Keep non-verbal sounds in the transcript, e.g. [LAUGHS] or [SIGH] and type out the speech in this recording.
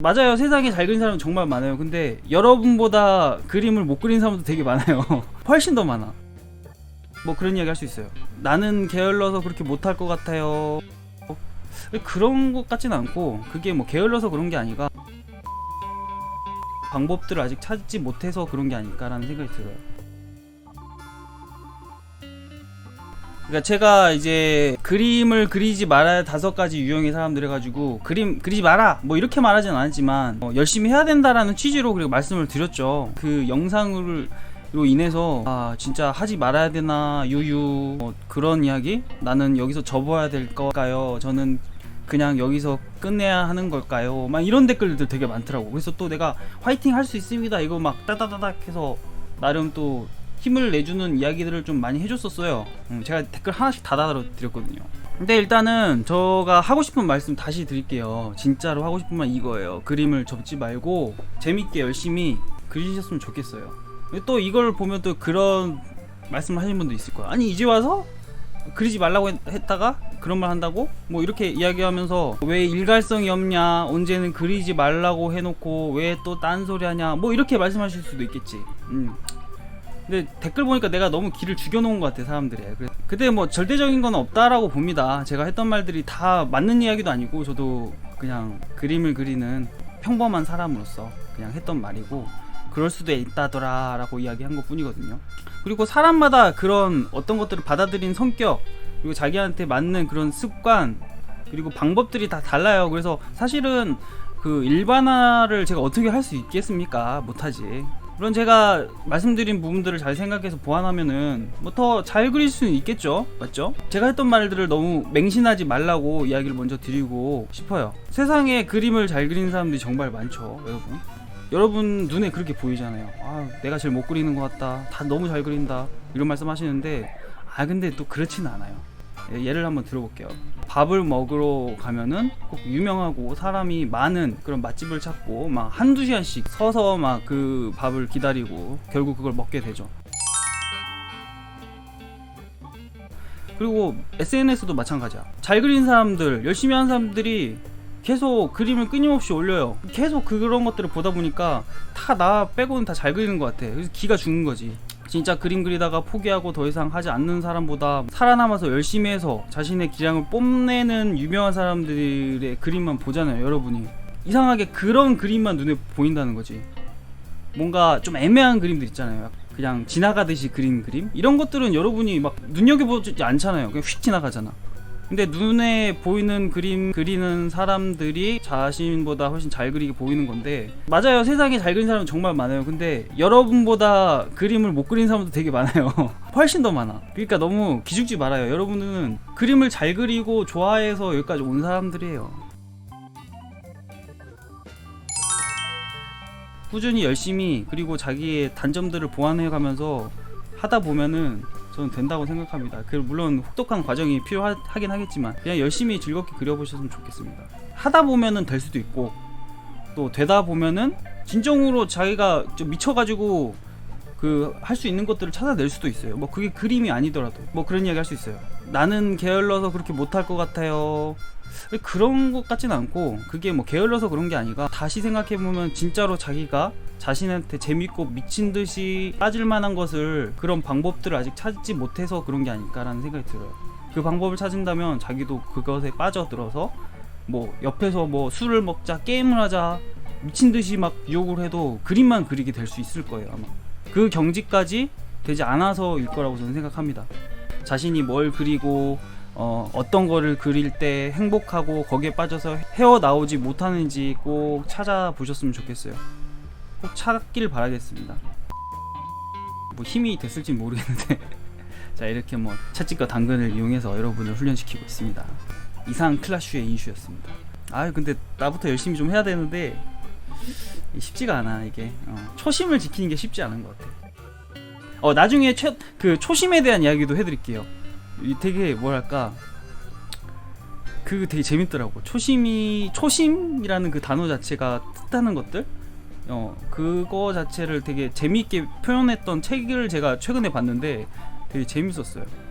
맞아요. 세상에 잘 그린 사람은 정말 많아요. 근데 여러분보다 그림을 못 그린 사람도 되게 많아요. [LAUGHS] 훨씬 더 많아. 뭐 그런 이야기 할 수 있어요. 나는 게을러서 그렇게 못할 것 같아요. 그런 것 같진 않고 그게 뭐 게을러서 그런 게 아니라 방법들을 아직 찾지 못해서 그런 게 아닐까라는 생각이 들어요. 그러니까 제가 이제 그림을 그리지 말아야 다섯 가지 유형의 사람들 해가지고 그림 그리지 마라! 뭐 이렇게 말하진 않았지만 어, 열심히 해야 된다라는 취지로 그리고 말씀을 드렸죠. 그 영상을 로 인해서 아 진짜 하지 말아야 되나 유유. 뭐 그런 이야기? 나는 여기서 접어야 될 걸까요? 저는 그냥 여기서 끝내야 하는 걸까요? 막 이런 댓글들 되게 많더라고. 그래서 또 내가 화이팅 할 수 있습니다. 이거 막 따다다닥 해서 나름 또 힘을 내주는 이야기들을 좀 많이 해줬었어요 음, 제가 댓글 하나씩 다 달아 드렸거든요 근데 일단은 제가 하고 싶은 말씀 다시 드릴게요 진짜로 하고 싶은 말 이거예요 그림을 접지 말고 재밌게 열심히 그리셨으면 좋겠어요 또 이걸 보면 또 그런 말씀을 하시는 분도 있을 거야. 아니 이제 와서 그리지 말라고 했- 했다가 그런 말 한다고? 뭐 이렇게 이야기하면서 왜 일갈성이 없냐? 언제는 그리지 말라고 해놓고 왜 또 딴소리 하냐? 뭐 이렇게 말씀하실 수도 있겠지. 음. 근데 댓글 보니까 내가 너무 길을 죽여놓은 것 같아 사람들이. 근데 뭐 절대적인 건 없다라고 봅니다. 제가 했던 말들이 다 맞는 이야기도 아니고 저도 그냥 그림을 그리는 평범한 사람으로서 그냥 했던 말이고 그럴 수도 있다더라 라고 이야기한 것 뿐이거든요. 그리고 사람마다 그런 어떤 것들을 받아들인 성격 그리고 자기한테 맞는 그런 습관 그리고 방법들이 다 달라요. 그래서 사실은 그 일반화를 제가 어떻게 할 수 있겠습니까? 못하지. 물론 제가 말씀드린 부분들을 잘 생각해서 보완하면은 뭐 더 잘 그릴 수는 있겠죠 맞죠? 제가 했던 말들을 너무 맹신하지 말라고 이야기를 먼저 드리고 싶어요 세상에 그림을 잘 그리는 사람들이 정말 많죠 여러분 여러분 눈에 그렇게 보이잖아요. 아, 내가 제일 못 그리는 것 같다. 다 너무 잘 그린다. 이런 말씀 하시는데, 아, 근데 또 그렇지는 않아요. 예, 예를 한번 들어볼게요. 밥을 먹으러 가면은 꼭 유명하고 사람이 많은 그런 맛집을 찾고 막 한두 시간씩 서서 막 그 밥을 기다리고 결국 그걸 먹게 되죠. 그리고 SNS도 마찬가지야. 잘 그린 사람들, 열심히 하는 사람들이 계속 그림을 끊임없이 올려요. 계속 그런 것들을 보다 보니까 다 나 빼고는 다 잘 그리는 것 같아. 그래서 기가 죽는 거지. 진짜 그림 그리다가 포기하고 더 이상 하지 않는 사람보다 살아남아서 열심히 해서 자신의 기량을 뽐내는 유명한 사람들의 그림만 보잖아요, 여러분이. 이상하게 그런 그림만 눈에 보인다는 거지. 뭔가 좀 애매한 그림들 있잖아요. 그냥 지나가듯이 그린 그림? 이런 것들은 여러분이 막 눈여겨보지 않잖아요. 그냥 휙 지나가잖아. 근데 눈에 보이는 그림 그리는 사람들이 자신보다 훨씬 잘 그리게 보이는 건데 맞아요. 세상에 잘 그린 사람은 정말 많아요. 근데 여러분보다 그림을 못 그린 사람도 되게 많아요. [LAUGHS] 훨씬 더 많아. 그러니까 너무 기죽지 말아요. 여러분은 그림을 잘 그리고 좋아해서 여기까지 온 사람들이에요. 꾸준히 열심히 그리고 자기의 단점들을 보완해 가면서 하다 보면은 저는 된다고 생각합니다. 그 물론 혹독한 과정이 필요하긴 하겠지만 그냥 열심히 즐겁게 그려보셨으면 좋겠습니다. 하다 보면은 될 수도 있고 또 되다 보면은 진정으로 자기가 좀 미쳐가지고 그 할 수 있는 것들을 찾아낼 수도 있어요. 뭐 그게 그림이 아니더라도 뭐 그런 이야기 할 수 있어요. 나는 게을러서 그렇게 못할 것 같아요. 그런 것 같진 않고 그게 뭐 게을러서 그런 게 아니라 다시 생각해 보면 진짜로 자기가 자신한테 재밌고 미친 듯이 빠질 만한 것을 그런 방법들을 아직 찾지 못해서 그런 게 아닐까라는 생각이 들어요. 그 방법을 찾은다면 자기도 그것에 빠져들어서 뭐 옆에서 뭐 술을 먹자 게임을 하자 미친 듯이 막 유혹을 해도 그림만 그리게 될 수 있을 거예요 아마 그 경지까지 되지 않아서일 거라고 저는 생각합니다 자신이 뭘 그리고 어, 어떤 거를 그릴 때 행복하고 거기에 빠져서 헤어나오지 못하는지 꼭 찾아보셨으면 좋겠어요. 꼭 찾길 바라겠습니다. 뭐 힘이 됐을지 모르겠는데. [LAUGHS] 자 이렇게 뭐 채찍과 당근을 이용해서 여러분을 훈련시키고 있습니다. 이상 클라슈의 인슈였습니다. 아 근데 나부터 열심히 좀 해야 되는데 쉽지가 않아 이게. 어, 초심을 지키는 게 쉽지 않은 것 같아. 어 나중에 최, 그 초심에 대한 이야기도 해드릴게요 이 되게 뭐랄까 그 되게 재밌더라고. 초심이 초심이라는 그 단어 자체가 뜻하는 것들? 어 그거 자체를 되게 재미있게 표현했던 책을 제가 최근에 봤는데 되게 재밌었어요